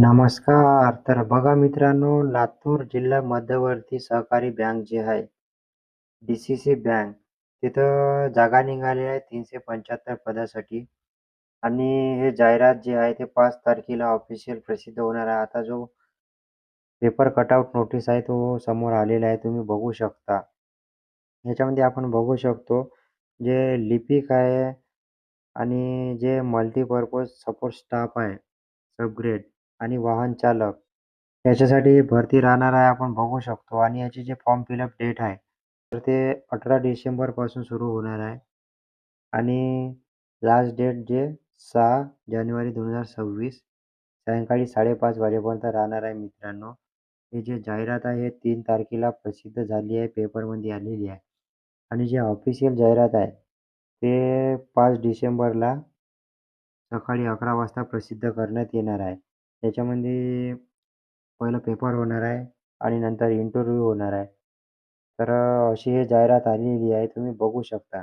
नमस्कार. तर बघा मित्रांनो, लातूर जिल्हा मध्यवर्ती सहकारी बँक जी आहे, डी-सी-सी बँक, तिथं जागा निघालेल्या आहेत 375 पदासाठी आणि हे जाहिरात जी आहे ते पाच तारखेला ऑफिशियल प्रसिद्ध होणार आहे. आता जो पेपर कटआउट नोटीस आहे तो समोर आलेला आहे. तुम्ही बघू शकता. याच्यामध्ये आपण बघू शकतो जे लिपिक आहे आणि जे मल्टीपर्पज सपोर्ट स्टाफ आहे, सबग्रेड आणि वाहन चालक याच्यासाठी भरती राहणार आहे आपण बघू शकतो आणि याची जे फॉर्म फिलअप डेट आहे, तर ते 18 डिसेंबरपासून सुरू होणार आहे आणि लास्ट डेट जे सहा जानेवारी 2026 सायंकाळी 5:30 वाजेपर्यंत राहणार आहे मित्रांनो. ही जे जाहिरात आहे हे तीन तारखेला प्रसिद्ध झाली आहे, पेपरमध्ये आलेली आहे आणि जे ऑफिशियल जाहिरात आहे ते पाच डिसेंबरला सकाळी 11 वाजता प्रसिद्ध करण्यात येणार आहे. त्याच्यामध्ये पहिलं पेपर होणार आहे आणि नंतर इंटरव्ह्यू होणार आहे. तर अशी हे जाहिरात आलेली आहे. तुम्ही बघू शकता.